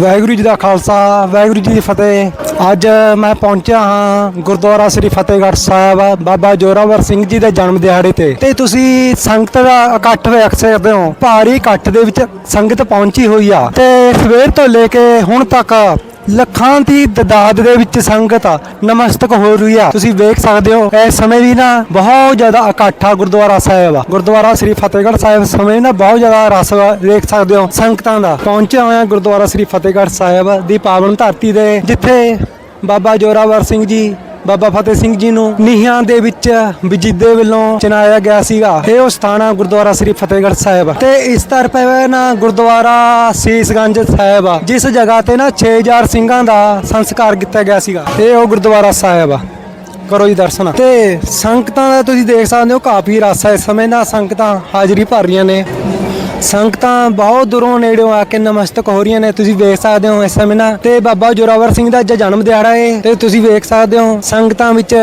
ਵਾਹਿਗੁਰੂ ਜੀ ਦਾ ਖਾਲਸਾ, ਵਾਹਿਗੁਰੂ ਜੀ ਦੀ ਫਤਿਹ। ਅੱਜ ਮੈਂ ਪਹੁੰਚਿਆ ਹਾਂ ਗੁਰਦੁਆਰਾ ਸ੍ਰੀ ਫਤਿਹਗੜ੍ਹ ਸਾਹਿਬ, ਬਾਬਾ ਜੋਰਾਵਰ ਸਿੰਘ ਜੀ ਦੇ ਜਨਮ ਦਿਹਾੜੇ ਤੇ। ਤੇ ਤੁਸੀਂ ਸੰਗਤ ਦਾ ਇਕੱਠ ਵੇਖ ਸਕਦੇ ਹੋ, ਭਾਰੀ ਇਕੱਠ ਦੇ ਵਿੱਚ ਸੰਗਤ ਪਹੁੰਚੀ ਹੋਈ ਆ। ਤੇ ਸਵੇਰ ਤੋਂ ਲੈ ਕੇ ਹੁਣ ਤੱਕ ਲੱਖਾਂ ਦੀ ਤਦਾਦ ਦੇ ਵਿੱਚ ਸੰਗਤ ਨਮਸਤਕ ਹੋ ਰਹੀ ਆ। ਤੁਸੀਂ ਵੇਖ ਸਕਦੇ ਹੋ ਇਸ ਸਮੇਂ ਵੀ ਨਾ ਬਹੁਤ ਜ਼ਿਆਦਾ ਇਕੱਠਾ ਗੁਰਦੁਆਰਾ ਸਾਹਿਬ ਆ। ਗੁਰਦੁਆਰਾ ਸ੍ਰੀ ਫਤਿਹਗੜ੍ਹ ਸਾਹਿਬ ਸਮੇਂ ਨਾ ਬਹੁਤ ਜ਼ਿਆਦਾ ਰਸ ਵਾ, ਦੇਖ ਸਕਦੇ ਹੋ ਸੰਗਤਾਂ ਦਾ। ਪਹੁੰਚਿਆ ਹੋਇਆ ਗੁਰਦੁਆਰਾ ਸ੍ਰੀ ਫਤਿਹਗੜ੍ਹ ਸਾਹਿਬ ਦੀ ਪਾਵਨ ਧਰਤੀ ਦੇ ਜਿੱਥੇ ਬਾਬਾ ਜੋਰਾਵਰ ਸਿੰਘ ਜੀ ਬਾਬਾ ਫਤਿਹ ਸਿੰਘ ਜੀ ਨੂੰ ਨੀਹਾਂ ਦੇ ਵਿੱਚ ਬਜੀਦੇ ਵੱਲੋਂ ਚਨਾਇਆ ਗਿਆ ਸੀਗਾ। ਇਹ ਉਹ ਸਥਾਨ ਆ ਗੁਰਦੁਆਰਾ ਸ੍ਰੀ ਫਤਿਹਗੜ੍ਹ ਸਾਹਿਬ। ਤੇ ਇਸ ਤਰਫ ਹੈ ਨਾ ਗੁਰਦੁਆਰਾ ਸੀਸਗੰਜ ਸਾਹਿਬ ਆ, ਜਿਸ ਜਗ੍ਹਾ ਤੇ ਨਾ 6000 ਸਿੰਘਾਂ ਦਾ ਸੰਸਕਾਰ ਕੀਤਾ ਗਿਆ ਸੀਗਾ। ਇਹ ਉਹ ਗੁਰਦੁਆਰਾ ਸਾਹਿਬ ਆ। ਕਰੋ ਜੀ ਦਰਸ਼ਨ। ਤੇ ਸੰਗਤਾਂ ਦਾ ਤੁਸੀਂ ਦੇਖ ਸਕਦੇ ਹੋ, ਕਾਫੀ ਰਸ ਹੈ ਇਸ ਸਮੇਂ ਨਾ ਸੰਗਤਾਂ ਹਾਜ਼ਰੀ ਭਰ ਰਹੀਆਂ ਨੇ। ਸੰਗਤਾਂ ਬਹੁਤ ਦੂਰੋਂ ਨੇੜਿਓਂ ਆ ਕੇ ਨਮਸਤਕ ਹੋ ਰਹੀਆਂ ਨੇ, ਤੁਸੀਂ ਵੇਖ ਸਕਦੇ ਹੋ ਇਸ ਸਮੇਂ ਨਾ ਤੇ ਬਾਬਾ ਜੋਰਾਵਰ ਸਿੰਘ ਦਾ ਅੱਜ ਜਨਮ ਦਿਹਾੜਾ ਹੈ ਤੇ ਤੁਸੀਂ ਵੇਖ ਸਕਦੇ ਹੋ ਸੰਗਤਾਂ ਵਿੱਚ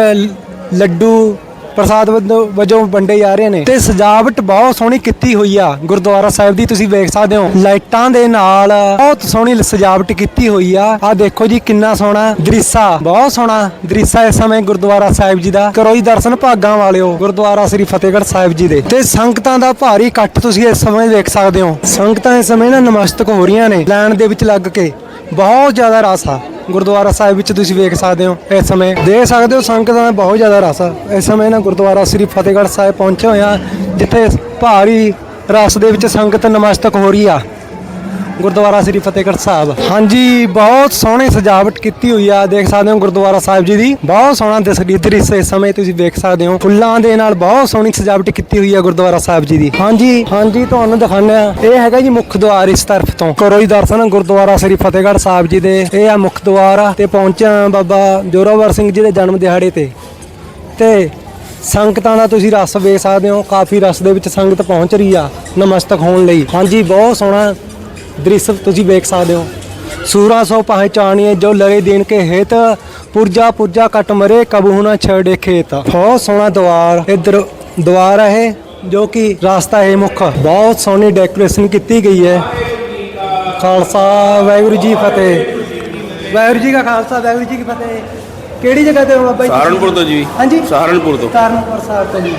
ਲੱਡੂ ਪ੍ਰਸਾਦ ਵਜੋਂ- ਵਜੋਂ ਵੰਡੇ ਜਾ ਰਹੇ ਨੇ। ਤੇ ਸਜਾਵਟ ਬਹੁਤ ਸੋਹਣੀ ਕੀਤੀ ਹੋਈ ਆ। ਗੁਰਦੁਆਰਾ ਸਾਹਿਬ ਦੀ ਤੁਸੀਂ ਵੇਖ ਸਕਦੇ ਹੋ। ਲਾਈਟਾਂ ਦੇ ਨਾਲ ਬਹੁਤ ਸੋਹਣੀ ਸਜਾਵਟ ਕੀਤੀ ਹੋਈ ਆ। ਆ ਦੇਖੋ ਜੀ ਕਿੰਨਾ ਸੋਹਣਾ ਦ੍ਰਿਸ਼ਾ। ਬਹੁਤ ਸੋਹਣਾ ਦ੍ਰਿਸ਼ਾ ਇਸ ਸਮੇਂ ਗੁਰਦੁਆਰਾ ਸਾਹਿਬ ਜੀ ਦਾ। ਕਰੋ ਜੀ ਦਰਸ਼ਨ ਭਾਗਾਂ ਵਾਲਿਓ। ਗੁਰਦੁਆਰਾ ਸ੍ਰੀ ਫਤਿਹਗੜ੍ਹ ਸਾਹਿਬ ਜੀ ਦੇ। ਤੇ ਸੰਗਤਾਂ ਦਾ ਭਾਰੀ ਇਕੱਠ ਤੁਸੀਂ ਇਸ ਸਮੇਂ ਵੇਖ ਸਕਦੇ ਹੋ। ਸੰਗਤਾਂ ਇਸ ਸਮੇਂ ਨਾ ਨਮਸਤਕ ਹੋ ਰਹੀਆਂ ਨੇ। ਲਾਈਨ ਦੇ ਵਿੱਚ ਲੱਗ ਕੇ। ਬਹੁਤ ਜ਼ਿਆਦਾ ਰਸ ਆ। ਗੁਰਦੁਆਰਾ ਸਾਹਿਬ ਵਿੱਚ ਤੁਸੀਂ ਵੇਖ ਸਕਦੇ ਹੋ, ਇਸ ਸਮੇਂ ਦੇਖ ਸਕਦੇ ਹੋ ਸੰਗਤਾਂ ਦਾ ਬਹੁਤ ਜ਼ਿਆਦਾ ਰਸ ਆ। ਇਸ ਸਮੇਂ ਨਾ ਗੁਰਦੁਆਰਾ ਸ੍ਰੀ ਫਤਿਹਗੜ੍ਹ ਸਾਹਿਬ ਪਹੁੰਚੇ ਹੋਏ ਆ, ਜਿੱਥੇ ਭਾਰੀ ਰਸ ਦੇ ਵਿੱਚ ਸੰਗਤ ਨਮਸਤਕ ਹੋ ਰਹੀ ਆ। ਗੁਰਦੁਆਰਾ ਸ੍ਰੀ ਫਤਿਹਗੜ੍ਹ ਸਾਹਿਬ। ਹਾਂਜੀ, ਬਹੁਤ ਸੋਹਣੀ ਸਜਾਵਟ ਕੀਤੀ ਹੋਈ ਆ, ਦੇਖ ਸਕਦੇ ਹੋ ਗੁਰਦੁਆਰਾ ਸਾਹਿਬ ਜੀ ਦੀ। ਬਹੁਤ ਸੋਹਣਾ ਦਸਰੀ ਦ੍ਰਿਸ਼ ਇਸ ਸਮੇਂ ਤੁਸੀਂ ਦੇਖ ਸਕਦੇ ਹੋ। ਫੁੱਲਾਂ ਦੇ ਨਾਲ ਬਹੁਤ ਸੋਹਣੀ ਸਜਾਵਟ ਕੀਤੀ ਹੋਈ ਆ ਗੁਰਦੁਆਰਾ ਸਾਹਿਬ ਜੀ ਦੀ। ਹਾਂਜੀ ਹਾਂਜੀ, ਤੁਹਾਨੂੰ ਦਿਖਾਉਂਦੇ ਆ ਇਹ ਹੈਗਾ ਜੀ ਮੁੱਖ ਦੁਆਰ ਇਸ ਤਰਫ ਤੋਂ। ਕਰੋ ਜੀ ਦਰਸ਼ਨ ਗੁਰਦੁਆਰਾ ਸ੍ਰੀ ਫਤਿਹਗੜ੍ਹ ਸਾਹਿਬ ਜੀ ਦੇ। ਇਹ ਆ ਮੁੱਖ ਦੁਆਰ ਆ ਤੇ ਪਹੁੰਚਿਆ ਬਾਬਾ ਜੋਰਾਵਰ ਸਿੰਘ ਜੀ ਦੇ ਜਨਮ ਦਿਹਾੜੇ ਤੇ। ਤੇ ਸੰਗਤਾਂ ਦਾ ਤੁਸੀਂ ਰਸ ਵੇਖ ਸਕਦੇ ਹੋ, ਕਾਫੀ ਰਸ ਦੇ ਵਿੱਚ ਸੰਗਤ ਪਹੁੰਚ ਰਹੀ ਆ ਨਮਸਤਕ ਹੋਣ ਲਈ। ਹਾਂਜੀ, ਬਹੁਤ ਸੋਹਣਾ ਦ੍ਰਿਸ਼ ਤੁਸੀਂ ਵੇਖ ਸਕਦੇ ਹੋ ਸੂਰਾ ਸੋ ਪਹਿਚਾਨੀਏ ਜੋ ਲੜੇ ਦੇਨ ਕੇ ਹੇਤ ਪੁਰਜਾ ਪੁਰਜਾ ਕਟ ਮਰੇ ਕਬੂ ਨਾ ਛੜੇ ਖੇਤ ਬਹੁਤ ਸੋਹਣਾ ਦਵਾਰ ਇਧਰ ਦਵਾਰ ਹੈ ਜੋ ਕਿ ਰਾਸਤਾ ਹੈ ਮੁੱਖ ਬਹੁਤ ਸੋਹਣੀ ਡੈਕੋਰੇਸ਼ਨ ਕੀਤੀ ਗਈ ਹੈ ਖਾਲਸਾ ਵਾਹਿਗੁਰੂ ਜੀ ਫਤਿਹ ਵਾਹਿਗੁਰੂ ਜੀ ਕਾ ਖਾਲਸਾ ਵਾਹਿਗੁਰੂ ਜੀ ਕੀ ਫਤਿਹ ਕਿਹੜੀ ਜਗ੍ਹਾ ਤੇ ਹੋ ਬਾਬਾ ਜੀ ਸਹਾਰਨਪੁਰ ਤੋਂ ਜੀ ਹਾਂਜੀ ਸਹਾਰਨਪੁਰ ਤੋਂ ਕਾਰਨਪੁਰ ਸਾਹਿਬ ਤੋਂ ਜੀ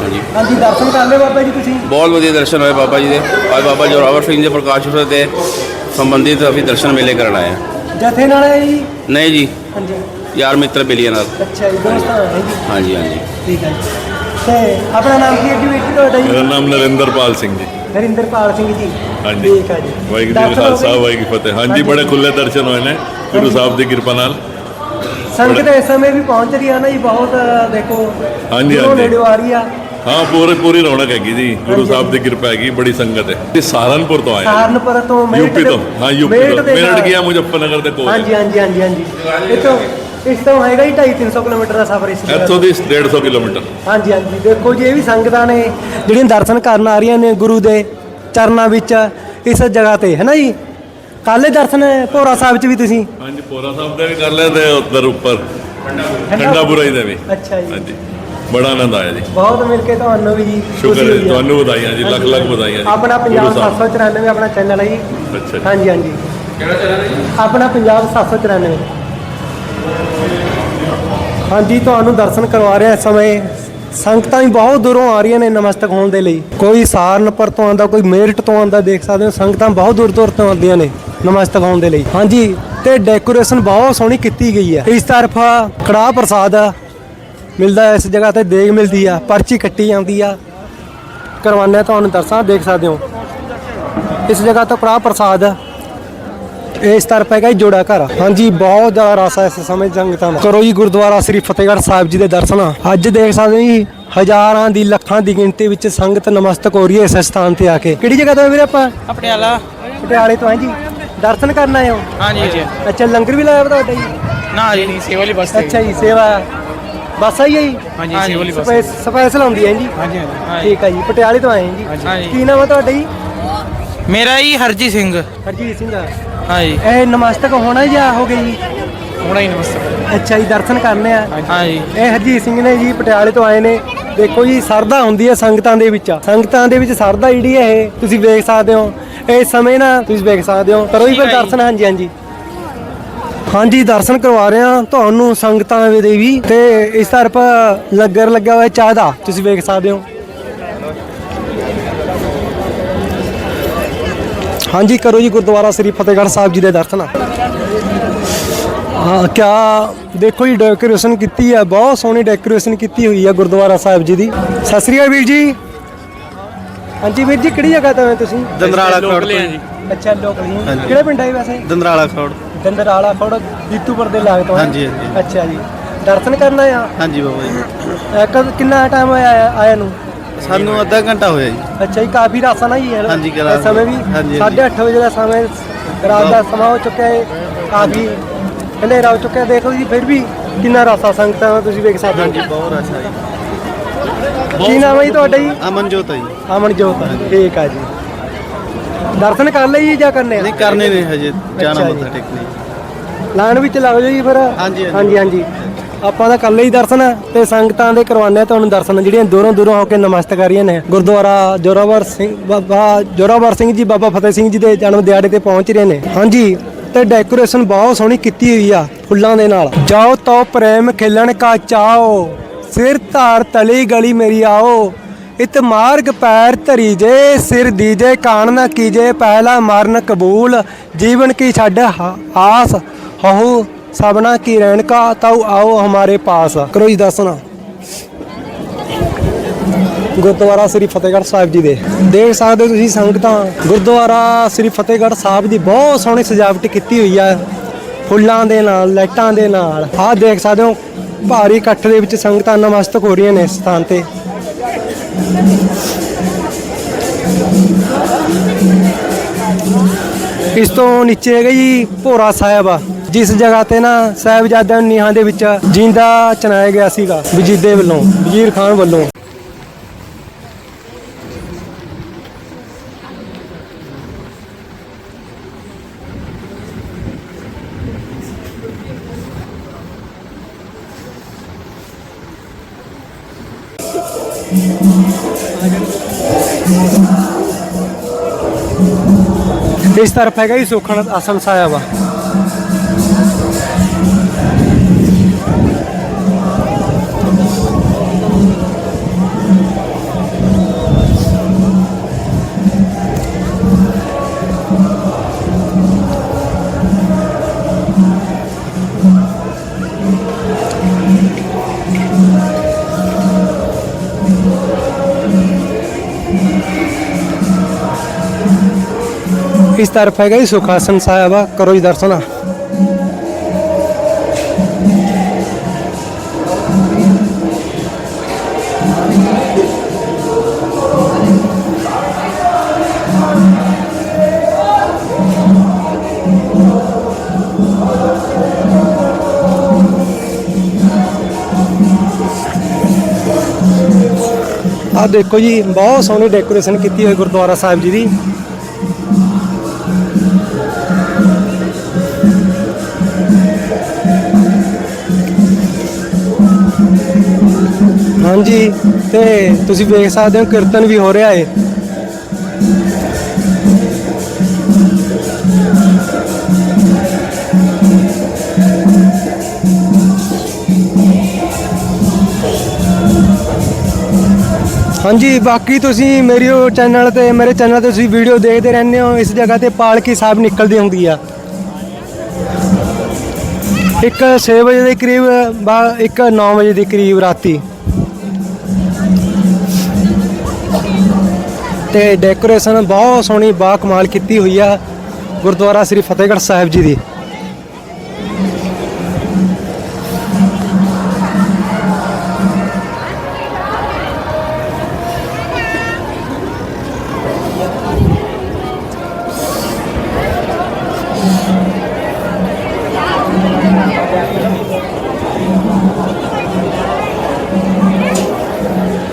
ਹਾਂਜੀ। ਹਾਂਜੀ ਦਰਸ਼ਨ ਕਰ ਲਏ ਬਾਬਾ ਜੀ ਤੁਸੀਂ? ਬਹੁਤ ਵਧੀਆ ਦਰਸ਼ਨ ਹੋਏ ਬਾਬਾ ਜੀ ਦੇ। ਅੱਜ ਬਾਬਾ ਜੋਰਾਵਰ ਸਿੰਘ ਜੀ ਪ੍ਰਕਾਸ਼ ਪੁਰਬ ਦੇ ਸੰਬੰਧਿਤ ਅਸੀਂ ਦਰਸ਼ਨ ਮੇਲੇ ਕਰਨ ਆਏ ਹਾਂ। ਜਥੇ ਨਾਲ ਹੈ ਜੀ? ਨਹੀਂ ਜੀ। ਹਾਂਜੀ। ਯਾਰ ਮਿੱਤਰ ਬੇਲੀਆਂ ਨਾਲ। ਅੱਛਾ ਜੀ ਦੋਸਤਾਂ ਹੈ ਜੀ। ਹਾਂਜੀ ਹਾਂਜੀ। ਠੀਕ ਹੈ ਜੀ। ਤੇ ਆਪਣਾ ਨਾਮ ਕੀ ਹੈ ਜੀ ਜੀ ਤੁਹਾਡਾ ਮੇਰਾ ਜੀ ਨਾਮ ਨਰਿੰਦਰਪਾਲ ਸਿੰਘ ਜੀ। ਹਰਿੰਦਰਪਾਲ ਸਿੰਘ ਜੀ। ਹਾਂਜੀ। ਠੀਕ ਹੈ ਜੀ। ਵਾਹਿਗੁਰੂ ਜੀ ਦਰਸ਼ਨ ਕਾ ਹੋ ਖਾਲਸਾ? ਵਾਹਿਗੁਰੂ ਜੀ ਕੀ ਫਤਿਹ। ਹਾਂਜੀ ਬੜੇ ਖੁੱਲੇ ਦਰਸ਼ਨ ਹੋਏ ਨੇ। ਗੁਰੂ ਸਾਹਿਬ ਦੀ ਕਿਰਪਾ ਨਾਲ। ਸੰਗਤ ਇਸ ਸਮੇਂ ਵੀ ਪਹੁੰਚ ਰਹੀ ਆ ਨਾ ਜੀ ਬਹੁਤ ਦੇਖੋ ਹਾਂਜੀ, ਦੂਰੋਂ ਹਾਂਜੀ। ਨੇੜਿਓਂ ਆ ਰਹੀ ਆ। ਹਾਂ ਪੂਰੀ ਪੂਰੀ ਰੌਣਕ ਹੈਗੀ ਜੀ। ਗੁਰੂ ਸਾਹਿਬ ਦੀ ਕਿਰਪਾ ਹੈਗੀ ਬੜੀ ਸੰਗਤ ਹੈ। ਤੇ ਸਹਾਰਨਪੁਰ ਤੋਂ ਆਏ ਹਾਂ। ਸਹਾਰਨਪੁਰ ਤੋਂ ਯੂਪੀ ਤੋਂ। ਹਾਂ ਯੂਪੀ ਤੋਂ। ਮੇਰਠ। ਗਿਆ ਮੁਜ਼ੱਫਰਨਗਰ ਦੇ ਕੋਲ। ਹਾਂਜੀ ਹਾਂਜੀ ਹਾਂਜੀ ਹਾਂਜੀ। ਇੱਥੋਂ ਇਸ ਤੋਂ ਹੈਗਾ ਹੀ 2.5 300 ਕਿਲੋਮੀਟਰ ਦਾ ਸਫ਼ਰ ਇਸ ਇੱਥੋਂ ਦੀ 150 ਕਿਲੋਮੀਟਰ। ਹਾਂਜੀ ਹਾਂਜੀ। ਦੇਖੋ ਜੀ ਇਹ ਵੀ ਸੰਗਤਾਂ ਨੇ ਜਿਹੜੀਆਂ ਦਰਸ਼ਨ ਕਰਨ ਆ ਰਹੀਆਂ ਨੇ ਗੁਰੂ ਦੇ ਚਰਨਾਂ ਵਿੱਚ ਇਸ ਜਗ੍ਹਾ ਤੇ ਹੈ ਨਾ ਜੀ? ਕਾਲੇ ਦਰਸ਼ਨ ਭੋਰਾ ਸਾਹਿਬ ਚ ਵੀ ਤੁਸੀਂ? ਹਾਂਜੀ ਪੋਰਾ ਸਾਹਿਬ ਦੇ ਵੀ ਕਰ ਤੇ ਉੱਧਰ ਉੱਪਰ। ਠੰਡਾ ਬੁਰਾਈ ਦੇ ਵੀ। ਅੱਛਾ ਜੀ। ਹਾਂਜੀ। ਬੜਾ ਆਨੰਦ ਆਇਆ ਜੀ। ਬਹੁਤ ਮਿਲ ਕੇ ਤੁਹਾਨੂੰ ਵੀ ਜੀ ਸ਼ੁਕਰ ਖੁਸ਼ੀ ਹੈ ਹੋਈ ਆ। ਤੁਹਾਨੂੰ ਵਧਾਈਆਂ ਜੀ ਲੱਖ ਲੱਖ ਵਧਾਈਆਂ ਜੀ। ਆਪਣਾ ਪੰਜਾਬ ਗੁਰੂ ਸਾਹਿਬ। 794 ਆਪਣਾ ਚੈਨਲ ਹੈ ਜੀ। ਅੱਛਾ ਜੀ। ਹਾਂਜੀ ਹਾਂਜੀ। ਕਿਹੜਾ ਚੈਨਲ ਹੈ ਆਪਣਾ ਪੰਜਾਬ 794 ਹਾਂਜੀ ਤੁਹਾਨੂੰ ਦਰਸ਼ਨ ਕਰਵਾ ਰਿਹਾ ਇਸ ਸਮੇਂ। ਸੰਗਤਾਂ ਵੀ ਬਹੁਤ ਦੂਰੋਂ ਆ ਰਹੀਆਂ ਨੇ ਨਮਸਤਕ ਹੋਣ ਦੇ ਲਈ। ਕੋਈ ਸਹਾਰਨਪੁਰ ਤੋਂ ਆਂਦਾ ਕੋਈ ਮੇਰਠ ਤੋਂ ਆਂਦਾ ਦੇਖ ਸਕਦੇ ਹੋ ਸੰਗਤਾਂ ਬਹੁਤ ਦੂਰ ਦੂਰ ਤੋਂ ਆਉਂਦੀਆਂ ਨੇ ਨਮਸਤਕ ਹੋਣ ਦੇ ਲਈ। ਹਾਂਜੀ ਤੇ ਡੈਕੋਰੇਸ਼ਨ ਬਹੁਤ ਸੋਹਣੀ ਕੀਤੀ ਗਈ ਹੈ। ਇਸ ਤਰਫ ਕੜਾਹ ਪ੍ਰਸਾਦ ਮਿਲਦਾ ਹੈ ਇਸ ਜਗ੍ਹਾ ਤੇ ਦੇਗ ਮਿਲਦੀ ਆ ਪਰਚੀ ਕੱਟੀ ਜਾਂਦੀ ਆ। ਕਰਵਾਉਂਦੇ ਹਾਂ ਤੁਹਾਨੂੰ ਦਰਸਾਂ ਦੇਖ ਸਕਦੇ ਹੋ। ਇਸ ਜਗ੍ਹਾ ਤੋਂ ਕੜਾਹ ਪ੍ਰਸਾਦ ਇਸ ਤਰਫ ਹੈਗਾ ਜੀ ਜੋੜਾ ਘਰ। ਹਾਂਜੀ ਬਹੁਤ ਜ਼ਿਆਦਾ ਰਸ ਹੈ ਇਸ ਸਮੇਂ ਸੰਗਤਾਂ ਦਾ। ਕਰੋ ਜੀ ਗੁਰਦੁਆਰਾ ਸ੍ਰੀ ਫਤਿਹਗੜ੍ਹ ਸਾਹਿਬ ਜੀ ਦੇ ਦਰਸ਼ਨ। ਅੱਜ ਦੇਖ ਸਕਦੇ ਹੋ ਜੀ ਹਜ਼ਾਰਾਂ ਦੀ ਲੱਖਾਂ ਦੀ ਗਿਣਤੀ ਵਿੱਚ ਸੰਗਤ ਨਮਸਤਕ ਹੋ ਰਹੀ ਹੈ ਇਸ ਸਥਾਨ ਤੇ ਆ ਕੇ। ਕਿਹੜੀ ਜਗ੍ਹਾ ਤੋਂ ਵੀਰੇ ਆਪਾਂ? ਪਟਿਆਲਾ। ਪਟਿਆਲੇ ਤੋਂ ਹਾਂ ਜੀ। ਦਰਸ਼ਨ ਕਰਨ ਆਏ ਹੋ? ਹਾਂਜੀ ਜੀ ਅੱਛਾ ਲੰਗਰ ਵੀ ਲਾਇਆ ਵਾ ਤੁਹਾਡਾ ਜੀ? ਨਾ ਜੀ ਨਹੀਂ ਸੇਵਾ ਵਾਲੀ ਬੱਸ ਅੱਛਾ ਜੀ ਸੇਵਾ। ਬੱਸ ਆਈ ਹੈ ਜੀ? ਹਾਂਜੀ ਬੱਸ ਸਪੈਸ- ਸਪੈਸ਼ਲ ਆਉਂਦੀ ਹੈ ਜੀ। ਹਾਂਜੀ ਹਾਂਜੀ। ਠੀਕ ਹੈ ਜੀ ਪਟਿਆਲੇ ਤੋਂ ਆਏ ਹਾਂ ਜੀ। ਹਾਂਜੀ। ਕੀ ਨਾਮ ਹੈ ਤੁਹਾਡਾ ਜੀ? ਮੇਰਾ ਜੀ ਹਰਜੀਤ ਸਿੰਘ। ਹਰਜੀਤ ਸਿੰਘ ਹਾਂਜੀ। ਇਹ ਨਮਸਤਕ ਹੋਣਾ ਜਾਂ ਹੋ ਗਈ ਜੀ? ਹੁਣਾ ਹੀ ਨਮਸਤੇ ਅੱਛਾ ਜੀ ਦਰਸ਼ਨ ਕਰਨੇ ਆ। ਹਾਂਜੀ। ਇਹ ਹਰਜੀਤ ਸਿੰਘ ਨੇ ਜੀ ਪਟਿਆਲੇ ਤੋਂ ਆਏ ਨੇ। ਦੇਖੋ ਜੀ ਸਰਦਾ ਹੁੰਦੀ ਹੈ ਸੰਗਤਾਂ ਦੇ ਵਿੱਚ। ਸੰਗਤਾਂ ਦੇ ਵਿੱਚ ਸਰਦਾ ਜਿਹੜੀ ਹੈ ਇਹ ਤੁਸੀਂ ਵੇਖ ਸਕਦੇ ਹੋ। ਇਸ ਸਮੇਂ ਨਾ ਤੁਸੀਂ ਵੇਖ ਸਕਦੇ ਹੋ। ਕਰੋ ਜੀ ਫਿਰ। ਦਰਸ਼ਨ। ਹਾਂਜੀ ਹਾਂਜੀ। ਹਾਂਜੀ ਦਰਸ਼ਨ ਕਰਵਾ ਰਹੇ ਹਾਂ। ਤੁਹਾਨੂੰ ਸੰਗਤਾਂ ਦੇ ਵੀ ਤੇ ਇਸ ਤਰਫ ਲੰਗਰ ਲੱਗਿਆ ਹੋਇਆ ਚਾਹ ਦਾ। ਤੁਸੀਂ ਵੇਖ ਸਕਦੇ ਹੋ। ਹਾਂਜੀ ਕਰੋ ਜੀ ਗੁਰਦੁਆਰਾ ਸ੍ਰੀ ਫਤਿਹਗੜ੍ਹ ਸਾਹਿਬ ਜੀ ਦੇ ਦਰਸ਼ਨ। ਹਾਂ ਕਿਆ ਦੇਖੋ ਜੀ ਡੈਕੋਰੇਸ਼ਨ ਕੀਤੀ ਹੈ ਬਹੁਤ ਸੋਹਣੀ ਡੈਕੋਰੇਸ਼ਨ ਕੀਤੀ ਹੋਈ ਹੈ ਗੁਰਦੁਆਰਾ ਸਾਹਿਬ ਜੀ ਦੀ। ਸਤਿ ਸ੍ਰੀ ਅਕਾਲ ਵੀਰ ਜੀ। ਹਾਂਜੀ ਵੀਰ ਜੀ ਕਿਹੜੀ ਜਗ੍ਹਾ ਤੋਂ ਆਏ ਤੁਸੀਂ? ਦੰਦਰਾਲਾ ਲੋਕਲ ਤੋਂ ਜੀ। ਅੱਛਾ ਲੋਕ ਕਿਹੜੇ ਪਿੰਡ ਆਏ ਵੈਸੇ? ਦੰਦਰਾਲਾ ਖਰੋੜ। ਦੰਦਰਾਲਾ ਖੋੜ ਦੀਤੂਪੁਰ ਦੇ ਲਾਗ ਤੋਂ ਹੈ? ਹਾਂਜੀ, ਹਾਂਜੀ। ਅੱਛਾ ਜੀ। ਦਰਸ਼ਨ ਕਰਨਾ ਆ? ਹਾਂਜੀ ਬਾਬਾ ਜੀ। ਅਹ ਕਦ ਕਿੰਨਾ ਟਾਈਮ ਹੋਇਆ ਆਇਆ- ਆਇਆ ਨੂੰ? ਸਾਨੂੰ ਅੱਧਾ ਘੰਟਾ ਹੋਇਆ ਜੀ। ਅੱਛਾ ਜੀ ਕਾਫੀ ਰਾਸਾ ਨਾ ਜੀ ਹੈ ਨਾ? ਹਾਂਜੀ, ਕਰਾ- ਇਸ ਸਮੇਂ ਵੀ ਹਾਂਜੀ, ਹਾਂਜੀ। 8:30 ਵਜੇ ਦਾ ਸਮੇਂ ਰਾਤ ਦਾ ਸਮਾਂ ਹੋ ਚੁੱਕਿਆ ਹੈ ਕਾਫੀ ਹਨੇਰਾ ਹੋ ਚੁੱਕਿਆ ਦੇਖੋ ਜੀ ਫਿਰ ਵੀ ਕਿੰਨਾ ਰਾਸਾ ਸੰਗਤਾਂ ਦਾ ਤੁਸੀਂ ਵੇਖ ਸਕਦੇ ਹੋ। ਬਹੁਤ ਅੱਛਾ ਜੀ। ਕੀ ਨਾਮ ਹੈ ਜੀ ਤੁਹਾਡਾ ਜੀ? ਅਮਨਜੋਤ ਆ ਜੀ। ਅਮਨਜੋਤ ਠੀਕ ਆ ਜੀ। ਦਰਸ਼ਨ ਕਰ ਲਈ ਜੀ ਕਰਨੇ ਆ? ਨਹੀਂ ਕਰਨੇ ਨੇ ਹਜੇ ਜਾਣਾ ਅੱਛਾ ਜੀ। ਮੱਥਾ ਟੇਕਣੇ। ਲਾਈਨ ਵਿੱਚ ਲੱਗ ਜਾਓ ਜੀ ਫਿਰ। ਹਾਂਜੀ, ਹਾਂਜੀ। ਹਾਂਜੀ ਹਾਂਜੀ। ਆਪਾਂ ਤਾਂ ਕੱਲੇ ਹੀ ਦਰਸ਼ਨ ਆ ਤੇ ਸੰਗਤਾਂ ਦੇ ਕਰਵਾਉਂਦੇ ਆ ਤੁਹਾਨੂੰ ਦਰਸ਼ਨ ਜਿਹੜੀਆਂ ਦੂਰੋਂ ਦੂਰੋਂ ਹੋ ਕੇ ਨਮਸਤਕਾਰੀਆਂ ਨੇ। ਗੁਰਦੁਆਰਾ ਜੋਰਾਵਰ ਸਿੰਘ ਬਾਬਾ ਜੋਰਾਵਰ ਸਿੰਘ ਜੀ ਬਾਬਾ ਫਤਿਹ ਸਿੰਘ ਜੀ ਦੇ ਜਨਮ ਦਿਹਾੜੇ ਤੇ ਪਹੁੰਚ ਰਹੇ ਨੇ। ਹਾਂਜੀ ਤੇ ਡੈਕੋਰੇਸ਼ਨ ਬਹੁਤ ਸੋਹਣੀ ਕੀਤੀ ਹੋਈ ਆ ਫੁੱਲਾਂ ਦੇ ਨਾਲ। ਜਾਓ ਤੋ ਪ੍ਰੇਮ ਖੇਲਣ ਕਾ ਚਾਓ ਸਿਰ ਧਾਰ ਤਲੀ ਗਲੀ ਮੇਰੀ ਆਓ। ਇਤ ਮਾਰਗ ਪੈਰ ਧਰੀ ਜੇ, ਸਿਰ ਦੀਜੇ ਕਾਣ ਨਾ ਕੀਜੇ, ਪਹਿਲਾ ਮਰਨ ਕਬੂਲ, ਜੀਵਨ ਕੀ ਛੱਡ ਹ- ਆਸ ਹਹੂ ਸਭਨਾ ਕੀ ਰਹਿਣ ਕਾ ਤਾਉ ਆਓ ਹਮਾਰੇ ਪਾਸ। ਕਰੋ ਜੀ ਦਰਸ਼ਨ। ਗੁਰਦੁਆਰਾ ਸ੍ਰੀ ਫਤਿਹਗੜ੍ਹ ਸਾਹਿਬ ਜੀ ਦੇ। ਦੇਖ ਸਕਦੇ ਹੋ ਤੁਸੀਂ ਸੰਗਤਾਂ, ਗੁਰਦੁਆਰਾ ਸ੍ਰੀ ਫਤਿਹਗੜ੍ਹ ਸਾਹਿਬ ਦੀ ਬਹੁਤ ਸੋਹਣੀ ਸਜਾਵਟ ਕੀਤੀ ਹੋਈ ਆ। ਫੁੱਲਾਂ ਦੇ ਨਾਲ, ਲਾਈਟਾਂ ਦੇ ਨਾਲ। ਆਹ ਦੇਖ ਸਕਦੇ ਹੋ, ਭਾਰੀ ਇਕੱਠ ਦੇ ਵਿੱਚ ਸੰਗਤਾਂ ਨਮਸਤਕ ਹੋ ਰਹੀਆਂ ਨੇ ਇਸ ਸਥਾਨ ਤੇ। ਇਸ ਤੋਂ ਨੀਚੇ ਹੈਗਾ ਜੀ ਭੋਰਾ ਸਾਹਿਬ ਆ। ਜਿਸ ਜਗ੍ਹਾ ਤੇ ਨਾ ਸਾਹਿਬਜ਼ਾਦਿਆਂ ਨੂੰ ਨੀਹਾਂ ਦੇ ਵਿੱਚ ਜਿੰਦਾ ਚਨਾਇਆ ਗਿਆ ਸੀਗਾ ਵਜੀਦੇ ਵੱਲੋਂ, ਵਜ਼ੀਰ ਖਾਨ ਵੱਲੋਂ। ਇਸ ਤਰਫ ਹੈਗਾ ਜੀ ਸੁਖਣ ਆਸਨ ਸਾਹਿਬ ਆ ਇਸ ਤਰਫ ਹੈਗਾ ਜੀ ਸੁਖਾਸਨ ਸਾਹਿਬ ਆ, ਕਰੋ ਜੀ ਦਰਸ਼ਨ ਆ। ਦੇਖੋ ਜੀ, ਬਹੁਤ ਸੋਹਣੀ ਡੈਕੋਰੇਸ਼ਨ ਕੀਤੀ ਹੋਈ ਗੁਰਦੁਆਰਾ ਸਾਹਿਬ ਜੀ ਦੀ। ਹਾਂਜੀ, ਤੇ ਤੁਸੀਂ ਵੇਖ ਸਕਦੇ ਹੋ ਕੀਰਤਨ ਵੀ ਹੋ ਰਿਹਾ ਏ। ਹਾਂਜੀ, ਬਾਕੀ ਤੁਸੀਂ ਮੇਰੀ ਉਹ ਚੈਨਲ ਤੇ, ਮੇਰੇ ਚੈਨਲ ਤੇ ਤੁਸੀਂ ਵੀਡੀਓ ਦੇਖਦੇ ਰਹਿੰਦੇ ਹੋ, ਇਸ ਜਗ੍ਹਾ ਤੇ ਪਾਲਕੀ ਸਾਹਿਬ ਨਿਕਲਦੀ ਹੁੰਦੀ ਆ। ਇੱਕ 6 ਵਜੇ ਦੇ ਕਰੀਬ ਇੱਕ 9 ਵਜੇ ਦੇ ਕਰੀਬ ਰਾਤੀ। ਤੇ ਡੈਕੋਰੇਸ਼ਨ ਬਹੁਤ ਸੋਹਣੀ ਬਾ ਕਮਾਲ ਕੀਤੀ ਹੋਈ ਆ ਗੁਰਦੁਆਰਾ ਸ੍ਰੀ ਫਤਿਹਗੜ੍ਹ ਸਾਹਿਬ ਜੀ ਦੀ।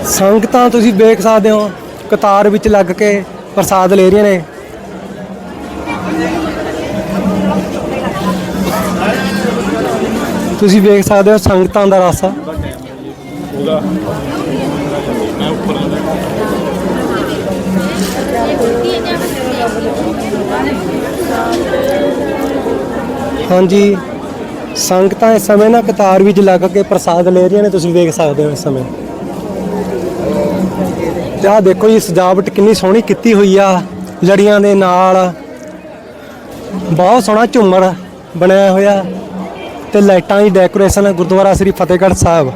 ਸੰਗਤਾਂ ਤੁਸੀਂ ਵੇਖ ਸਕਦੇ ਹੋ। ਕਤਾਰ ਵਿੱਚ ਲੱਗ ਕੇ ਪ੍ਰਸਾਦ ਲੈ ਰਹੀਆਂ ਨੇ। ਤੁਸੀਂ ਵੇਖ ਸਕਦੇ ਹੋ ਸੰਗਤਾਂ ਦਾ ਰਸ। ਹਾਂਜੀ, ਸੰਗਤਾਂ ਇਸ ਸਮੇਂ ਨਾ ਕਤਾਰ ਵਿੱਚ ਲੱਗ ਕੇ ਪ੍ਰਸਾਦ ਲੈ ਰਹੀਆਂ ਨੇ, ਤੁਸੀਂ ਵੇਖ ਸਕਦੇ ਹੋ ਇਸ ਸਮੇਂ। ਤੇ ਆਹ ਦੇਖੋ ਜੀ, ਸਜਾਵਟ ਕਿੰਨੀ ਸੋਹਣੀ ਕੀਤੀ ਹੋਈ ਆ, ਲੜੀਆਂ ਦੇ ਨਾਲ। ਬਹੁਤ ਸੋਹਣਾ ਝੂਮਰ ਬਣਾਇਆ ਹੋਇਆ ਤੇ ਲਾਈਟਾਂ ਦੀ ਡੈਕੋਰੇਸ਼ਨ ਗੁਰਦੁਆਰਾ ਸ੍ਰੀ ਫਤਿਹਗੜ੍ਹ ਸਾਹਿਬ।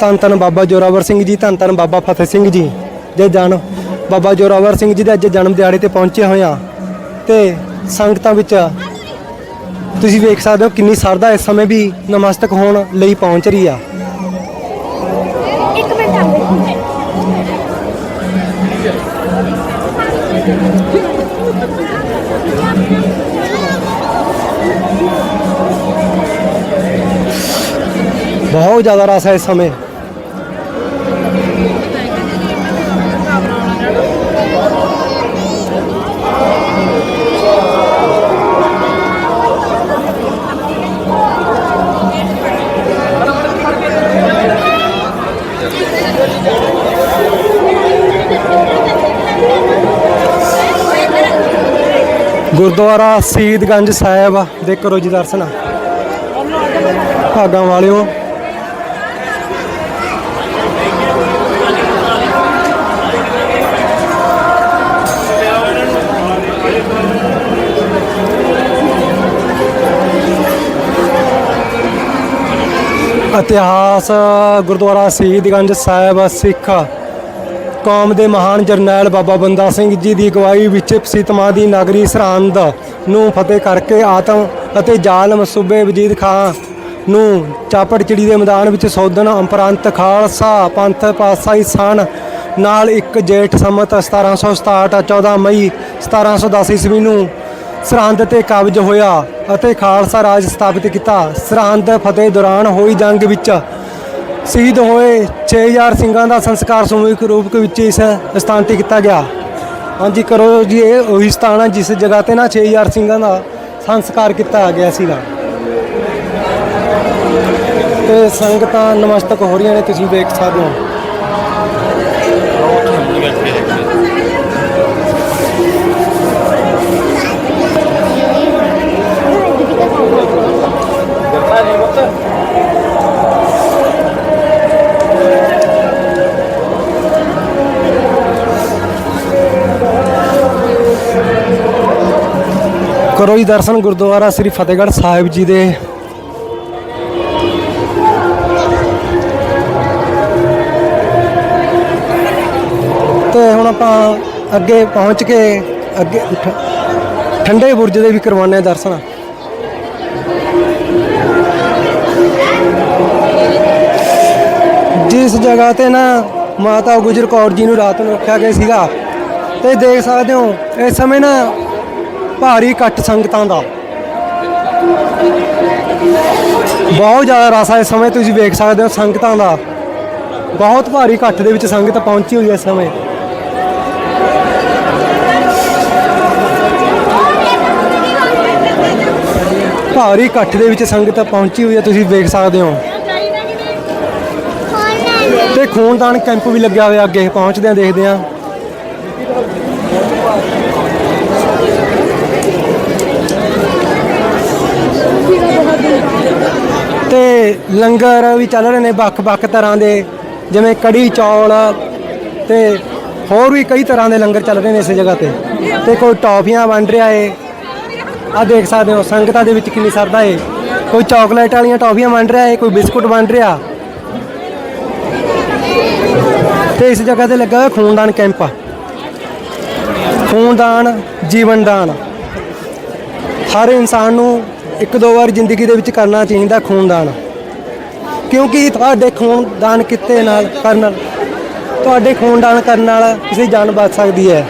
ਧੰਨ ਧੰਨ ਬਾਬਾ ਜੋਰਾਵਰ ਸਿੰਘ ਜੀ, ਧੰਨ ਧੰਨ ਬਾਬਾ ਫਤਿਹ ਸਿੰਘ ਜੀ ਦੇ ਜਨ ਬਾਬਾ ਜੋਰਾਵਰ ਸਿੰਘ ਜੀ ਦੇ ਅੱਜ ਜਨਮ ਦਿਹਾੜੇ ਤੇ ਪਹੁੰਚੇ ਹੋਏ ਆ ਤੇ ਸੰਗਤਾਂ ਵਿੱਚ ਤੁਸੀਂ ਵੇਖ ਸਕਦੇ ਹੋ ਕਿੰਨੀ ਸਰਦਾ ਇਸ ਸਮੇਂ ਵੀ ਨਮਸਤਕ ਹੋਣ ਲਈ ਪਹੁੰਚ ਰਹੀ ਆ। ਬਹੁਤ ਜ਼ਿਆਦਾ ਰਸ ਹੈ ਇਸ ਸਮੇਂ। ਗੁਰਦੁਆਰਾ ਸ਼ਹੀਦਗੰਜ ਸਾਹਿਬ ਦੇ ਕਰੋ ਜੀ ਦਰਸ਼ਨ ਭਾਗਾਂ ਵਾਲਿਓ। ਇਤਿਹਾਸ ਗੁਰਦੁਆਰਾ ਸ਼ਹੀਦਗੰਜ ਸਾਹਿਬ ਸਿੱਖ ਕੌਮ ਦੇ ਮਹਾਨ ਜਰਨੈਲ ਬਾਬਾ ਬੰਦਾ ਸਿੰਘ ਜੀ ਦੀ ਅਗਵਾਈ ਵਿੱਚ ਸੀਤਮਾ ਦੀ ਨਗਰੀ ਸਰਹੰਦ ਨੂੰ ਫਤਿਹ ਕਰਕੇ ਆਤਮ ਅਤੇ ਜ਼ਾਲਮ ਸੂਬੇ ਵਜੀਦ ਖਾਂ ਨੂੰ ਚਾਪੜਚਿੜੀ ਦੇ ਮੈਦਾਨ ਵਿੱਚ ਸੋਧਣ ਉਪਰੰਤ ਖਾਲਸਾ ਪੰਥ ਪਾਸਾਈ ਸਨ। ਨਾਲ ਇੱਕ ਜੇਠ ਸੰਮਤ 1767 14 ਮਈ 1710 ਈਸਵੀ ਨੂੰ ਸਰਹੰਦ ਤੇ ਕਬਜ਼ ਹੋਇਆ ਅਤੇ ਖਾਲਸਾ ਰਾਜ ਸਥਾਪਿਤ ਕੀਤਾ। ਸਰਹੰਦ ਫਤਿਹ ਦੌਰਾਨ ਹੋਈ ਜੰਗ ਵਿੱਚ ਸ਼ਹੀਦ ਹੋਏ 6000 ਸਿੰਘਾਂ ਦਾ ਸੰਸਕਾਰ ਸਮੂਹਿਕ ਰੂਪ ਵਿੱਚ ਇਸ ਸਥਾਨ ਤੇ ਕੀਤਾ ਗਿਆ। ਹਾਂਜੀ, ਕਰੋ ਜੀ, ਇਹ ਉਹੀ ਸਥਾਨ ਹੈ ਜਿਸ ਜਗ੍ਹਾ ਤੇ ਨਾ 6000 ਸਿੰਘਾਂ ਦਾ ਸੰਸਕਾਰ ਕੀਤਾ ਗਿਆ ਸੀਗਾ। ਤੇ ਸੰਗਤਾਂ ਨਮਸਤਕ ਹੋ ਰਹੀਆਂ ਨੇ, ਤੁਸੀਂ ਦੇਖ ਸਕਦੇ ਹੋ। ਕਰੋ ਜੀ ਦਰਸ਼ਨ ਗੁਰਦੁਆਰਾ ਸ੍ਰੀ ਫਤਿਹਗੜ੍ਹ ਸਾਹਿਬ ਜੀ ਦੇ। ਤੇ ਹੁਣ ਆਪਾਂ ਅੱਗੇ ਪਹੁੰਚ ਕੇ ਅੱਗੇ ਠੰਡੇ ਬੁਰਜ ਦੇ ਵੀ ਕਰਵਾਉਂਦੇ ਹਾਂ ਦਰਸ਼ਨ। ਜਿਸ ਜਗ੍ਹਾ ਤੇ ਨਾ ਮਾਤਾ ਗੁਜਰ ਕੌਰ ਜੀ ਨੂੰ ਰਾਤ ਨੂੰ ਰੱਖਿਆ ਗਿਆ ਸੀਗਾ, ਤੇ ਦੇਖ ਸਕਦੇ ਹੋ, ਇਸ ਸਮੇਂ ਨਾ ਭਾਰੀ ਇਕੱਠ ਸੰਗਤਾਂ ਦਾ। ਬਹੁਤ ਜ਼ਿਆਦਾ ਰਸ ਹੈ ਇਸ ਸਮੇਂ, ਤੁਸੀਂ ਵੇਖ ਸਕਦੇ ਹੋ ਸੰਗਤਾਂ ਦਾ। ਬਹੁਤ ਭਾਰੀ ਇਕੱਠ ਦੇ ਵਿੱਚ ਸੰਗਤ ਪਹੁੰਚੀ ਹੋਈ ਹੈ ਇਸ ਸਮੇਂ। ਭਾਰੀ ਇਕੱਠ ਦੇ ਵਿੱਚ ਸੰਗਤ ਪਹੁੰਚੀ ਹੋਈ ਹੈ ਤੁਸੀਂ ਵੇਖ ਸਕਦੇ ਹੋ। ਤੇ ਖੂਨਦਾਨ ਕੈਂਪ ਵੀ ਲੱਗਿਆ ਹੋਇਆ ਅੱਗੇ ਪਹੁੰਚਦੇ ਆ ਦੇਖਦੇ ਆ ਤੇ ਲੰਗਰ ਵੀ ਚੱਲ ਰਹੇ ਨੇ ਵੱਖ-ਵੱਖ ਤਰ੍ਹਾਂ ਦੇ, ਜਿਵੇਂ ਕੜੀ ਚੌਲ ਤੇ ਹੋਰ ਵੀ ਕਈ ਤਰ੍ਹਾਂ ਦੇ ਲੰਗਰ ਚੱਲ ਰਹੇ ਨੇ ਇਸ ਜਗ੍ਹਾ ਤੇ। ਤੇ ਕੋਈ ਟੌਫੀਆਂ ਵੰਡ ਰਿਹਾ ਏ। ਆ ਦੇਖ ਸਕਦੇ ਹੋ, ਸੰਗਤਾਂ ਦੇ ਵਿੱਚ ਕਿੰਨੀ ਸਰਦਾ ਏ। ਕੋਈ ਚਾਕਲੇਟ ਵਾਲੀਆਂ ਟੌਫੀਆਂ ਵੰਡ ਰਿਹਾ ਏ, ਕੋਈ ਬਿਸਕੁਟ ਵੰਡ ਰਿਹਾ। ਤੇ ਇਸ ਜਗ੍ਹਾ ਤੇ ਲੱਗਾ ਹੋਇਆ ਖੂਨਦਾਨ ਕੈਂਪ ਖੂਨਦਾਨ, ਜੀਵਨ ਦਾਨ। ਹਰ ਇਨਸਾਨ ਨੂੰ ਇੱਕ ਦੋ ਵਾਰ ਜ਼ਿੰਦਗੀ ਦੇ ਵਿੱਚ ਕਰਨਾ ਚਾਹੀਦਾ ਖੂਨਦਾਨ। ਕਿਉਂਕਿ ਤੁਹਾਡੇ ਖੂਨਦਾਨ ਕਿਤੇ ਨਾਲ ਕਰਨ ਨਾਲ ਤੁਹਾਡੇ ਖੂਨਦਾਨ ਕਰਨ ਨਾਲ ਕਿਸੇ ਜਾਨ ਬਚ ਸਕਦੀ ਹੈ।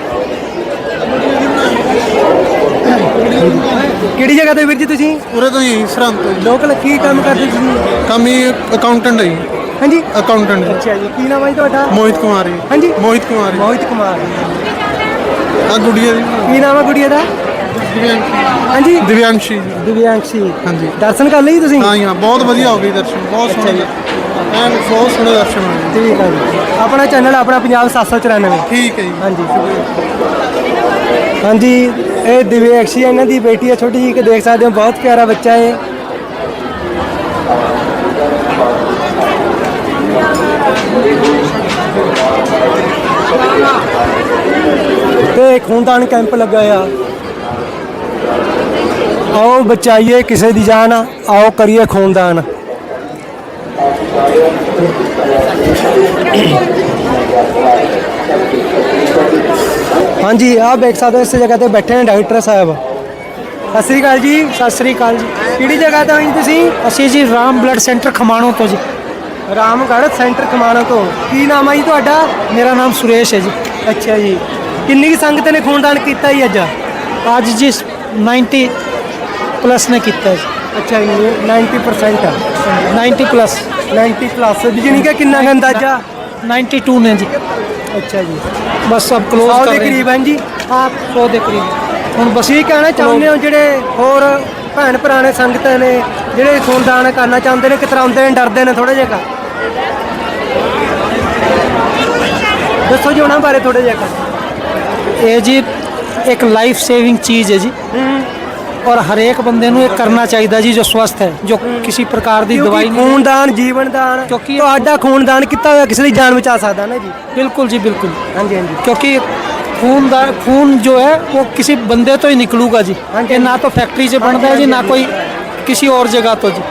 ਕਿਹੜੀ ਜਗ੍ਹਾ ਤੇ ਵੀਰ ਜੀ ਤੁਸੀਂ? ਉਰੇ ਤੋਂ ਹੀ ਸਰਹੰਦ ਤੋਂ। ਲੋਕਲ ਕੀ ਕੰਮ ਕਰਦੇ ਤੁਸੀਂ? ਕੰਮ ਹੀ ਅਕਾਊਂਟੈਂਟ ਹੈ ਜੀ। ਹਾਂਜੀ। ਅਕਾਊਂਟੈਂਟ ਅੱਛਾ ਜੀ ਕੀ ਨਾਮ ਹੈ ਜੀ ਤੁਹਾਡਾ? ਮੋਹਿਤ ਕੁਮਾਰ ਜੀ। ਹਾਂਜੀ। ਮੋਹਿਤ ਕੁਮਾਰ ਜੀ। ਮੋਹਿਤ ਕੁਮਾਰ ਆ ਗੁੜੀਆ ਜੀ। ਕੀ ਨਾਮ ਹੈ ਗੁੜੀਆ ਦਾ? ਹਾਂਜੀ। ਦਿਵਿਆਂਸ਼ੀ। ਜੀ। ਦਿਵਿਆਂਸ਼ੀ। ਹਾਂਜੀ। ਦਰਸ਼ਨ ਕਰ ਲਈ ਤੁਸੀਂ? ਹਾਂ ਜੀ ਹਾਂ ਬਹੁਤ ਵਧੀਆ ਹੋ ਗਈ ਦਰਸ਼ਨ ਬਹੁਤ ਸੋਹਣੇ। ਜੀ। ਐਨ ਬਹੁਤ ਸੋਹਣੇ ਦਰਸ਼ਨ ਹੋਏ। ਠੀਕ ਹੈ ਜੀ। ਆਪਣਾ ਚੈਨਲ ਆਪਣਾ ਪੰਜਾਬ 794 ਠੀਕ ਹੈ ਜੀ। ਹਾਂਜੀ। ਹਾਂਜੀ ਇਹ ਦਿਵੇਕਸ਼ੀ ਇਹਨਾਂ ਦੀ ਬੇਟੀ ਹੈ ਛੋਟੀ ਜਿਹੀ ਕਿ ਦੇਖ ਸਕਦੇ ਹੋ ਬਹੁਤ ਪਿਆਰਾ ਬੱਚਾ ਹੈ ਤੇ ਖੂਨਦਾਨ ਕੈਂਪ ਲੱਗਾ ਆ। ਆਓ ਬਚਾਈਏ ਕਿਸੇ ਦੀ ਜਾਨ ਆਓ ਕਰੀਏ ਖੂਨਦਾਨ। ਹਾਂਜੀ ਆਹ ਦੇਖ ਸਕਦੇ ਹੋ ਇਸ ਜਗ੍ਹਾ ਤੇ ਬੈਠੇ ਨੇ ਡਾਕਟਰ ਸਾਹਿਬ। ਸਤਿ ਸ੍ਰੀ ਅਕਾਲ ਜੀ ਸਤਿ ਸ੍ਰੀ ਅਕਾਲ ਜੀ। ਕਿਹੜੀ ਜਗ੍ਹਾ ਤੋਂ ਆਏ ਤੁਸੀਂ? ਅਸੀਂ ਜੀ ਰਾਮ ਬਲੱਡ ਸੈਂਟਰ ਖਮਾਣੋ ਤੋਂ ਜੀ। ਰਾਮਗੜ੍ਹ ਸੈਂਟਰ ਖਮਾਣਾ ਤੋਂ। ਕੀ ਨਾਮ ਹੈ ਜੀ ਤੁਹਾਡਾ? ਮੇਰਾ ਨਾਮ ਸੁਰੇਸ਼ ਹੈ ਜੀ। ਅੱਛਾ ਜੀ। ਕਿੰਨੀ ਸੰਗਤ ਨੇ ਖੂਨਦਾਨ ਕੀਤਾ ਜੀ ਅੱਜ? ਅੱਜ ਜੀ 90 ਪਲੱਸ ਨੇ ਕੀਤਾ ਜੀ। ਅੱਛਾ ਜੀ 90% 90 ਪਲੱਸ 90 ਪਲੱਸ ਜਿਹਨੀ ਕਿ ਕਿੰਨਾ ਕੁ ਅੰਦਾਜ਼ਾ? 92 ਨੇ ਜੀ। ਅੱਛਾ ਜੀ। ਬਸ ਅਬ ਕਲੋਜ਼ 100 ਕਰ ਦੇ ਰਹੇ ਕਰੀਬ ਹਨ ਜੀ? ਆਪ 100 ਦੇ ਕਰੀਬ। ਹੁਣ ਬਸ ਕੀ ਕਹਿਣਾ ਚਾਹੁੰਦੇ ਹੋ ਜਿਹੜੇ ਹੋਰ ਭੈਣ ਭਰਾ ਨੇ ਸੰਗਤ ਨੇ ਜਿਹੜੇ ਖੂਨਦਾਨ ਕਰਨਾ ਚਾਹੁੰਦੇ ਨੇ ਕਿਤਰਾਉਂਦੇ ਨੇ ਡਰਦੇ ਨੇ ਥੋੜਾ ਜਿਹਾ? ਦੱਸੋ ਜੀ ਉਹਨਾਂ ਬਾਰੇ ਥੋੜਾ ਜਿਹਾ। ਇਹ ਜੀ ਇੱਕ ਲਾਈਫ ਸੇਵਿੰਗ ਚੀਜ਼ ਹੈ ਜੀ। ਔਰ ਹਰੇਕ ਬੰਦੇ ਨੂੰ ਇਹ ਕਰਨਾ ਚਾਹੀਦਾ ਜੀ ਜੋ ਸਵਸਥ ਹੈ ਜੋ ਕਿਸੇ ਪ੍ਰਕਾਰ ਦੀ ਦਵਾਈ ਨਹੀਂ ਖੂਨਦਾਨ ਜੀਵਨਦਾਨ ਕਿਉਂਕਿ ਤੁਹਾਡਾ ਖੂਨਦਾਨ ਕੀਤਾ ਹੋਇਆ ਕਿਸੇ ਦੀ ਜਾਨ ਬਚਾ ਸਕਦਾ ਨਾ ਜੀ? ਬਿਲਕੁਲ ਜੀ ਬਿਲਕੁਲ। ਹਾਂਜੀ ਹਾਂਜੀ। ਕਿਉਂਕਿ ਖੂਨ ਦਾ ਖੂਨ ਜੋ ਹੈ ਉਹ ਕਿਸੇ ਬੰਦੇ ਤੋਂ ਹੀ ਨਿਕਲੂਗਾ ਜੀ। ਇਹ ਨਾ ਤਾਂ ਫੈਕਟਰੀ 'ਚ ਬਣਦਾ ਜੀ ਨਾ ਕੋਈ ਕਿਸੇ ਹੋਰ ਜਗ੍ਹਾ ਤੋਂ ਜੀ।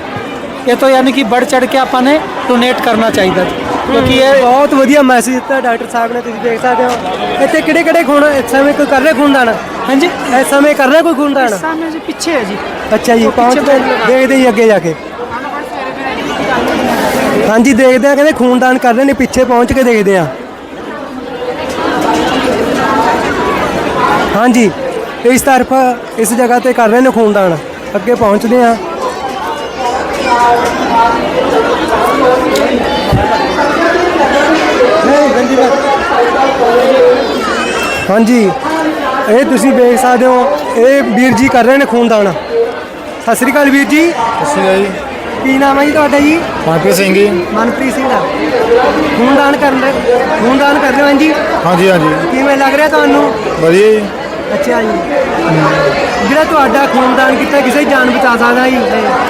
ਇਹ ਤਾਂ ਯਾਨੀ ਕਿ ਵੱਡ ਚੜ ਕੇ ਆਪਾਂ ਨੇ ਡੋਨੇਟ ਕਰਨਾ ਚਾਹੀਦਾ ਜੀ। ਕਿਉਂਕਿ ਇਹ ਬਹੁਤ ਵਧੀਆ ਮੈਸੇਜ ਦਿੱਤਾ ਡਾਕਟਰ ਸਾਹਿਬ ਨੇ ਤੁਸੀਂ ਦੇਖ ਸਕਦੇ ਹੋ। ਇੱਥੇ ਕਿਹੜੇ ਕਿਹੜੇ ਖੂਨ ਇਸ ਸਮੇਂ ਕੋਈ ਕਰ ਰਿਹਾ ਖੂਨਦਾਨ ਹਾਂਜੀ। ਇਸ ਸਮੇਂ ਕਰ ਰਿਹਾ ਕੋਈ ਖੂਨਦਾਨ ਸਾਹਮਣੇ ਜੀ ਪਿੱਛੇ ਹੈ ਜੀ। ਅੱਛਾ ਜੀ ਪਹੁੰਚਦੇ ਦੇਖਦੇ ਹੀ ਅੱਗੇ ਜਾ ਕੇ। ਹਾਂਜੀ ਦੇਖਦੇ ਹਾਂ ਕਹਿੰਦੇ ਖੂਨਦਾਨ ਕਰ ਰਹੇ ਨੇ ਪਿੱਛੇ ਪਹੁੰਚ ਕੇ ਦੇਖਦੇ ਹਾਂ। ਹਾਂਜੀ ਇਸ ਤਰਫ ਇਸ ਜਗ੍ਹਾ ਤੇ ਕਰ ਰਹੇ ਨੇ ਖੂਨਦਾਨ ਅੱਗੇ ਪਹੁੰਚਦੇ ਹਾਂ। ਹਾਂਜੀ। ਇਹ ਤੁਸੀਂ ਵੇਖ ਸਕਦੇ ਹੋ ਇਹ ਵੀਰ ਜੀ ਕਰ ਰਹੇ ਨੇ ਖੂਨਦਾਨ। ਸਤਿ ਸ੍ਰੀ ਅਕਾਲ ਵੀਰ ਜੀ। ਅਸੀਂ ਜੀ। ਕੀ ਨਾਮ ਹੈ ਜੀ ਤੁਹਾਡਾ ਜੀ? ਮਨਪ੍ਰੀਤ ਸਿੰਘ ਜੀ। ਮਨਪ੍ਰੀਤ ਸਿੰਘ ਦਾ। ਖੂਨਦਾਨ ਕਰਨ ਰਹੇ ਖੂਨਦਾਨ ਕਰ ਰਹੇ ਹੋ ਹਾਂਜੀ? ਹਾਂਜੀ ਹਾਂਜੀ। ਕਿਵੇਂ ਲੱਗ ਰਿਹਾ ਤੁਹਾਨੂੰ? ਵਧੀਆ ਜੀ। ਅੱਛਾ ਜੀ। ਜਿਹੜਾ ਤੁਹਾਡਾ ਖੂਨਦਾਨ ਕੀਤਾ ਕਿਸੇ ਦੀ ਜਾਨ ਬਚਾ ਸਕਦਾ ਜੀ।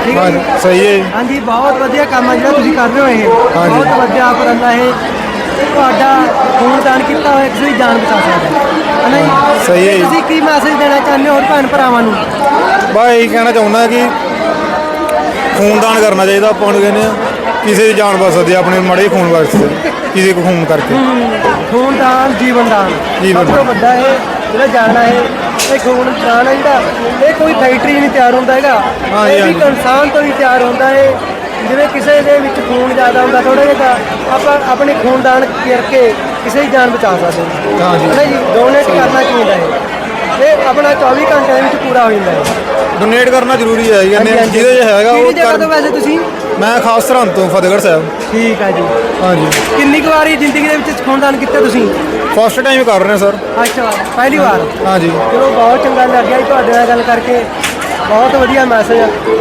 ਠੀਕ ਹੈ ਜੀ। ਸਹੀ ਹੈ ਜੀ। ਹਾਂਜੀ ਬਹੁਤ ਵਧੀਆ ਕੰਮ ਹੈ ਜਿਹੜਾ ਤੁਸੀਂ ਕਰ ਰਹੇ ਹੋ ਇਹ। ਬਹੁਤ ਵਧੀਆ ਉਪਰਾਲਾ ਇਹ। ਤੁਹਾਡਾ ਖੂਨਦਾਨ ਕੀਤਾ ਹੋਇਆ ਕਿਸੇ ਦੀ ਜਾਨ ਬਚਾ ਸਕਦਾ ਹੈ। ਹੈ ਨਾ ਜੀ? ਸਹੀ ਹੈ ਜੀ। ਤੁਸੀਂ ਕੀ ਮੈਸੇਜ ਦੇਣਾ ਚਾਹੁੰਦੇ ਹੋ ਹੋਰ ਭੈਣ ਭਰਾਵਾਂ ਨੂੰ? ਬਸ ਇਹੀ ਕਹਿਣਾ ਚਾਹੁੰਦਾ ਕਿ ਖੂਨਦਾਨ ਕਰਨਾ ਚਾਹੀਦਾ ਆਪਾਂ ਨੂੰ ਕਹਿੰਦੇ ਆ ਕਿਸੇ ਦੀ ਜਾਨ ਬਚ ਸਕਦੀ ਹੈ ਆਪਣੇ ਮੜੇ ਖੂਨ ਵਾਸਤੇ ਕਿਸੇ ਕੋ ਖੂਨ ਕਰਕੇ। ਖੂਨਦਾਨ ਜੀਵਨ ਦਾਨ। ਜੀਵਨ ਸਭ ਤੋਂ ਵੱਡਾ ਇਹ ਜਿਹੜਾ ਜਾਣਾ ਹੈ ਇਹ ਖੂਨਦਾਨ ਹੈ ਜਿਹੜਾ ਇਹ ਕੋਈ ਫੈਕਟਰੀ ਨਹੀਂ ਤਿਆਰ ਹੁੰਦਾ ਹੈਗਾ ਹਾਂਜੀ, ਇਹ ਵੀ ਹਾਂਜੀ। ਇਨਸਾਨ ਤੋਂ ਹੀ ਤਿਆਰ ਹੁੰਦਾ ਹੈ ਜਿਵੇਂ ਕਿਸੇ ਦੇ ਵਿੱਚ ਖੂਨ ਜ਼ਿਆਦਾ ਹੁੰਦਾ ਥੋੜਾ ਜਿਹਾ ਤਾਂ ਆਪਾਂ ਆਪਣੇ ਖੂਨਦਾਨ ਕਰਕੇ ਕਿਸੇ ਦੀ ਜਾਨ ਬਚਾ ਸਕਦੇ ਹਾਂ। ਹਾਂਜੀ। ਹੈ ਜੀ। ਡੋਨੇਟ ਕਰਨਾ ਚਾਹੀਦਾ ਹੈ ਇਹ? ਆਪਣਾ 24 ਘੰਟੇ ਦੇ ਵਿੱਚ ਪੂਰਾ ਹੋ ਜਾਂਦਾ ਹੈ ਡੋਨੇਟ ਕਰਨਾ ਜ਼ਰੂਰੀ ਹੈ ਆ। ਜਿਹਦੇ 'ਚ ਹੈਗਾ ਕਿਹੜੀ ਉਹ ਜਗ੍ਹਾ ਤੋਂ ਕਰ ਵੈਸੇ ਤੁਸੀਂ? ਮੈਂ ਖਾਸ ਸਰਹੰਦ ਤੋਂ ਫਤਿਹਗੜ੍ਹ ਸਾਹਿਬ। ਠੀਕ ਹੈ ਜੀ। ਹਾਂਜੀ ਕਿੰਨੀ ਕੁ ਵਾਰੀ ਜ਼ਿੰਦਗੀ ਦੇ ਵਿੱਚ ਖੂਨਦਾਨ ਕੀਤਾ ਤੁਸੀਂ? ਫਸਟ ਟਾਈਮ ਕਰ ਰਹੇ ਹਾਂ ਸਰ ਅੱਛਾ ਪਹਿਲੀ ਵਾਰ? ਹਾਂਜੀ ਚਲੋ ਬਹੁਤ ਚੰਗਾ ਲੱਗਿਆ ਜੀ ਤੁਹਾਡੇ ਨਾਲ ਗੱਲ ਕਰਕੇ। ਬਹੁਤ ਵਧੀਆ ਮੈਸੇਜ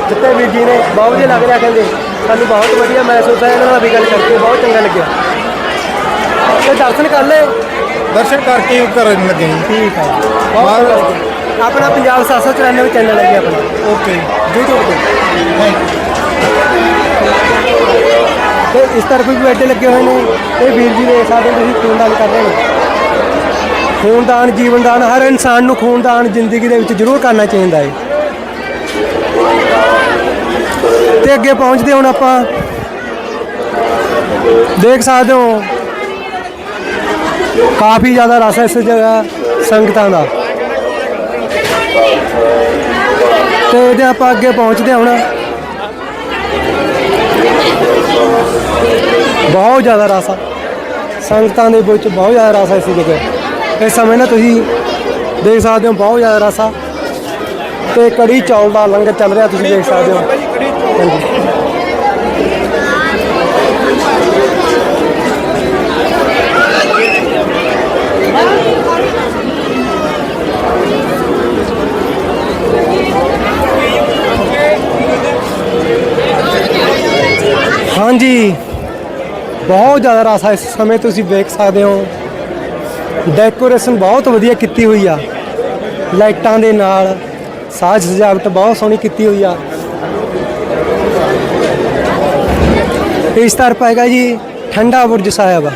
ਦਿੱਤੇ ਵੀਰ ਜੀ ਨੇ। ਬਹੁਤ ਵਧੀਆ ਲੱਗ ਰਿਹਾ ਕਹਿੰਦੇ। ਸਾਨੂੰ ਬਹੁਤ ਵਧੀਆ ਮਹਿਸੂਸ ਹੈ ਇਹਨਾਂ ਨਾਲ ਵੀ ਗੱਲ ਕਰਕੇ ਬਹੁਤ ਚੰਗਾ ਲੱਗਿਆ। ਤੇ ਦਰਸ਼ਨ ਕਰ ਲੈ ਦਰਸ਼ਨ ਕਰਕੇ ਹੀ ਕਰਨ ਲੱਗੇ। ਜੀ ਠੀਕ ਹੈ ਬਹੁਤ ਵਧੀਆ। ਲੱਗਿਆ। ਆਪਣਾ ਪੰਜਾਬ 794 ਚੈਨਲ ਹੈ ਜੀ ਆਪਣਾ। ਓਕੇ। YouTube ਤੇ। ਤੇ ਇਸ ਤਰ੍ਹਾਂ ਵੀ ਬੈਠੇ ਲੱਗੇ ਹੋਏ ਨੇ। ਇਹ ਵੀਰ ਜੀ ਨੇ ਸਾਡੇ ਤੁਸੀਂ ਖੂਨਦਾਨ ਕਰ ਰਹੇ ਨੇ। ਖੂਨਦਾਨ ਜੀਵਨ ਦਾਨ ਹਰ ਇਨਸਾਨ ਨੂੰ ਖੂਨਦਾਨ ਜ਼ਿੰਦਗੀ ਦੇ ਵਿੱਚ ਜ਼ਰੂਰ ਕਰਨਾ ਚਾਹੀਦਾ ਹੈ। ਤੇ ਅੱਗੇ ਪਹੁੰਚਦੇ ਹੁਣ ਆਪਾਂ। ਦੇਖ ਸਕਦੇ ਹੋ, ਕਾਫੀ ਜ਼ਿਆਦਾ ਰਸ ਹੈ ਇਸ ਜਗ੍ਹਾ ਸੰਗਤਾਂ ਦਾ। ਤੇ ਇਹਦੇ ਆਪਾਂ ਅੱਗੇ ਪਹੁੰਚਦੇ ਹਾਂ ਹੁਣ। ਬਹੁਤ ਜ਼ਿਆਦਾ ਰਸ ਆ। ਸੰਗਤਾਂ ਦੇ ਵਿੱਚ ਬਹੁਤ ਜ਼ਿਆਦਾ ਰਸ ਹੈ ਇਸ ਜਗ੍ਹਾ। ਇਸ ਸਮੇਂ ਨਾ ਤੁਸੀਂ ਦੇਖ ਸਕਦੇ ਹੋ, ਬਹੁਤ ਜ਼ਿਆਦਾ ਰਸ ਆ। ਤੇ ਕੜੀ ਚੌਲ ਦਾ ਲੰਗਰ ਚੱਲ ਰਿਹਾ, ਤੁਸੀਂ ਦੇਖ ਸਕਦੇ ਹੋ। ਹਾਂਜੀ। ਬਹੁਤ ਜ਼ਿਆਦਾ ਰਸ ਆ ਇਸ ਸਮੇਂ ਤੁਸੀਂ ਵੇਖ ਸਕਦੇ ਹੋ। ਡੈਕੋਰੇਸ਼ਨ ਬਹੁਤ ਵਧੀਆ ਕੀਤੀ ਹੋਈ ਆ। ਲਾਈਟਾਂ ਦੇ ਨਾਲ ਸਾਜ ਸਜਾਵਟ ਬਹੁਤ ਸੋਹਣੀ ਕੀਤੀ ਹੋਈ ਆ। ਇਸ ਤਰਫ ਹੈਗਾ ਜੀ ਠੰਡਾ ਬੁਰਜ ਸਾਹਿਬ।